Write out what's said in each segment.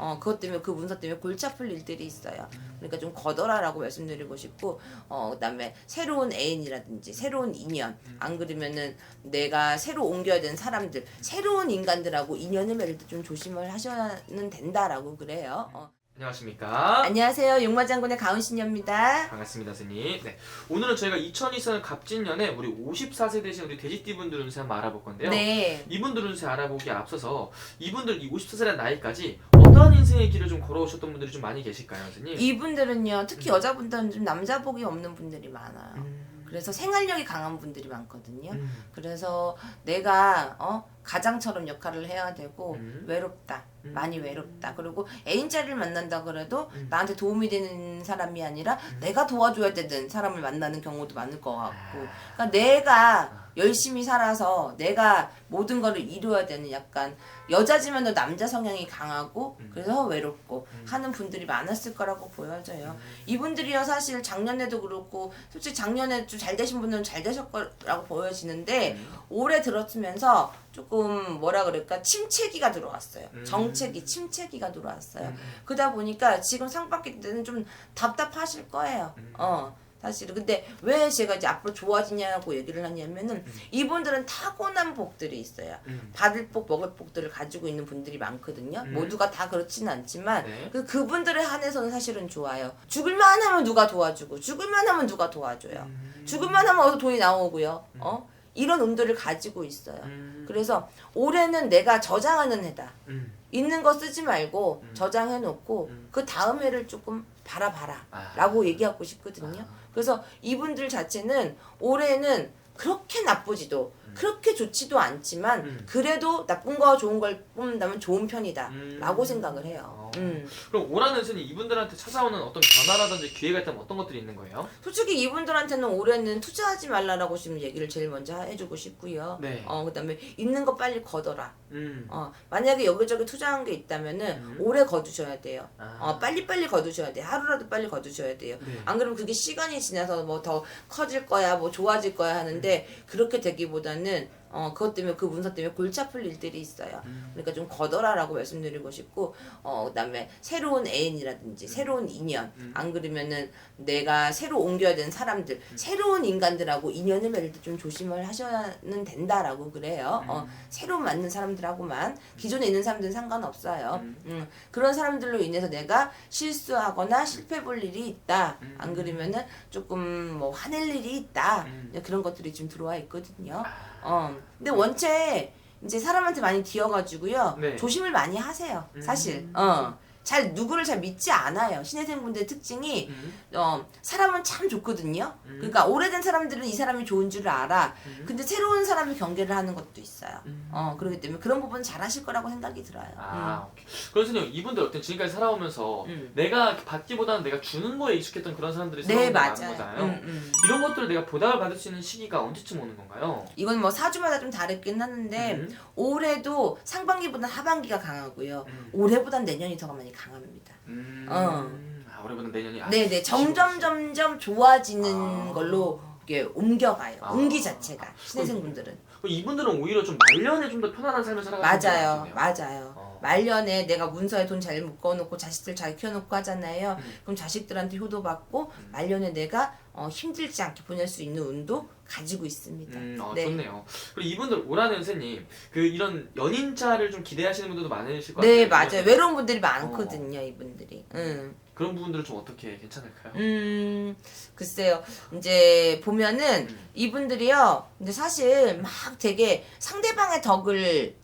어, 그것 때문에 그 문서 때문에 골치 아플 일들이 있어요. 그러니까 좀 거더라라고 말씀드리고 싶고, 어, 그다음에 새로운 애인이라든지 새로운 인연, 안 그러면은 내가 새로 옮겨야 되는 사람들, 새로운 인간들하고 인연을 맺을 때 좀 조심을 하셔야는 된다라고 그래요. 어. 안녕하십니까? 안녕하세요, 용마장군의 가은신녀입니다. 반갑습니다, 스님. 네. 오늘은 저희가 2024년 갑진년에 우리 54세 되신 우리 돼지띠분들 운세 한번 알아볼 건데요. 네. 이분들 운세 알아보기에 앞서서 이분들 이 54세란 나이까지 어떠한 인생의 길을 좀 걸어오셨던 분들이 좀 많이 계실까요, 선생님? 이분들은요, 특히 여자분들은 좀 남자복이 없는 분들이 많아요. 음, 그래서 생활력이 강한 분들이 많거든요. 음, 그래서 내가 어 가장처럼 역할을 해야 되고 음. 외롭다 음. 많이 외롭다 그리고 애인자를 만난다 그래도 음. 나한테 도움이 되는 사람이 아니라 내가 도와줘야 되는 사람을 만나는 경우도 많을 것 아. 같고 그러니까 내가 열심히 살아서 내가 모든 거를 이루어야 되는 약간 여자지만도 남자 성향이 강하고 음. 그래서 외롭고 음. 하는 분들이 많았을 거라고 보여져요. 이분들이요 사실 작년에도 그렇고 솔직히 작년에 좀 잘 되신 분들은 잘 되실 거라고 보여지는데 음. 올해 들었으면서 조금 뭐라 그럴까 침체기가 들어왔어요. 음. 정 체기, 침체기가 들어왔어요. 음. 그러다 보니까 지금 상반기 때는 좀 답답하실 거예요. 음. 어. 사실은 근데 왜 제가 이제 앞으로 좋아지냐고 얘기를 하냐면은 이분들은 타고난 복들이 있어요. 음. 받을 복, 먹을 복들을 가지고 있는 분들이 많거든요. 음. 모두가 다 그렇지는 않지만 네. 그 그분들에 한해서는 사실은 좋아요. 죽을만 하면 누가 도와주고 죽을만 하면 누가 도와줘요. 음. 죽을만 하면 어디서 돈이 나오고요. 어? 이런 운들을 가지고 있어요. 음. 그래서 올해는 내가 저장하는 해다. 음. 있는 거 쓰지 말고 음. 저장해 놓고 음. 그 다음 해를 조금 바라봐라. 아. 라고 얘기하고 싶거든요. 아. 그래서 이분들 자체는 올해는 그렇게 나쁘지도 그렇게 좋지도 않지만 음. 그래도 나쁜 거와 좋은 걸 뽑는다면 좋은 편이다. 음. 라고 생각을 해요. 어. 음. 그럼 오라는 스님 이분들한테 찾아오는 어떤 변화라든지 기회가 있다면 어떤 것들이 있는 거예요? 솔직히 이분들한테는 올해는 투자하지 말라라고 지금 얘기를 제일 먼저 해주고 싶고요. 네. 어 그 다음에 있는 거 빨리 거둬라. 음. 어 만약에 여기저기 투자한 게 있다면은 음. 오래 거두셔야 돼요. 아. 어 빨리 빨리 거두셔야 돼. 하루라도 빨리 거두셔야 돼요. 네. 안 그러면 그게 시간이 지나서 뭐 더 커질 거야, 뭐 좋아질 거야 하는데 그렇게 되기보다는 어 그것 때문에 그 문서 때문에 골치 아플 일들이 있어요. 음. 그러니까 좀 거더라라고 말씀드리고 싶고 어 그다음에 새로운 애인이라든지 새로운 인연 음. 안 그러면은 내가 새로 옮겨야 되는 사람들 새로운 인간들하고 인연을 맺을 때 좀 조심을 하셔야는 된다라고 그래요. 어 새로 맞는 사람들하고만 기존에 있는 사람들은 상관없어요. 음. 음, 그런 사람들로 인해서 내가 실수하거나 실패 볼 일이 있다. 음. 안 그러면은 조금 뭐 화낼 일이 있다. 음. 그런 것들이 지금 들어와 있거든요. 아. 어. 근데 원체 이제 사람한테 많이 뒤어가지고요. 네. 조심을 많이 하세요. 사실. 음. 어. 잘 누구를 잘 믿지 않아요. 신혜생분들의 특징이 음. 어, 사람은 참 좋거든요. 음. 그러니까 오래된 사람들은 이 사람이 좋은 줄 알아. 음. 근데 새로운 사람이 경계를 하는 것도 있어요. 음. 어, 그렇기 때문에 그런 부분 잘 하실 거라고 생각이 들어요. 아. 그럼 선생님 이분들 어떤 지금까지 살아오면서 음. 내가 받기보다는 내가 주는 거에 익숙했던 그런 사람들이 음. 네, 많은. 거잖아요. 음, 음. 이런 것들을 내가 보답을 받을 수 있는 시기가 언제쯤 오는 건가요? 이건 뭐 사주마다 좀 다르긴 하는데 음. 올해도 상반기보다 하반기가 강하고요. 음. 올해보단 내년이 더 많이 강 합니다. 음. 어. 아, 올해보다 내년이 아, 네네 점점 점점 좋아지는 아. 걸로 이게 옮겨가요. 아. 운기 자체가 신혜생분들은 그럼 이분들은 오히려 좀 말년에 좀 더 편안한 삶을 살아가는 맞아요, 게 맞아요. 어. 말년에 내가 문서에 돈 잘 묶어놓고 자식들 잘 키워놓고 하잖아요. 음. 그럼 자식들한테 효도 받고 말년에 내가 어, 힘들지 않게 보낼 수 있는 운도 가지고 있습니다. 음, 어, 네. 좋네요. 그리고 이분들 오라는 선생님 그 이런 연인자를 좀 기대하시는 분들도 많으실 것 같아요. 네 맞아요. 외로운 분들이 많거든요, 이분들이. 음. 그런 부분들은 좀 어떻게 괜찮을까요? 음, 글쎄요. 이제 보면은 음. 이분들이요. 근데 사실 막 되게 상대방의 덕을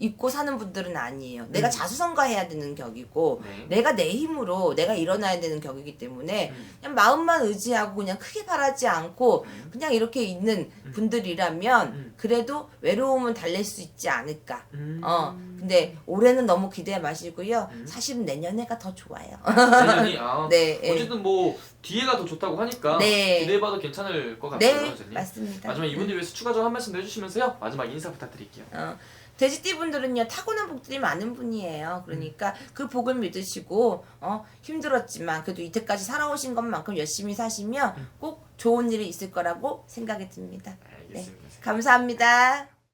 입고 사는 분들은 아니에요. 내가 음. 자수성가해야 되는 격이고 네. 내가 내 힘으로 내가 일어나야 되는 격이기 때문에 음. 그냥 마음만 의지하고 그냥 크게 바라지 않고 음. 그냥 이렇게 있는 분들이라면 음. 그래도 외로움은 달랠 수 있지 않을까. 음. 어, 근데 올해는 너무 기대 마시고요. 음. 사실은 내년에가 더 좋아요. 내년이 아, 네, 예. 어쨌든 뭐 뒤에가 더 좋다고 하니까 네. 기대해봐도 괜찮을 것 같아요, 네, 선생님. 맞습니다. 마지막 이분들 위해서 추가적으로 한 말씀 더 해주시면서요. 마지막 인사 부탁드릴게요. 어, 돼지띠 분들은요 타고난 복들이 많은 분이에요. 그러니까 그 복을 믿으시고 어, 힘들었지만 그래도 이때까지 살아오신 것만큼 열심히 사시면 꼭 좋은 일이 있을 거라고 생각이 듭니다. 알겠습니다. 감사합니다.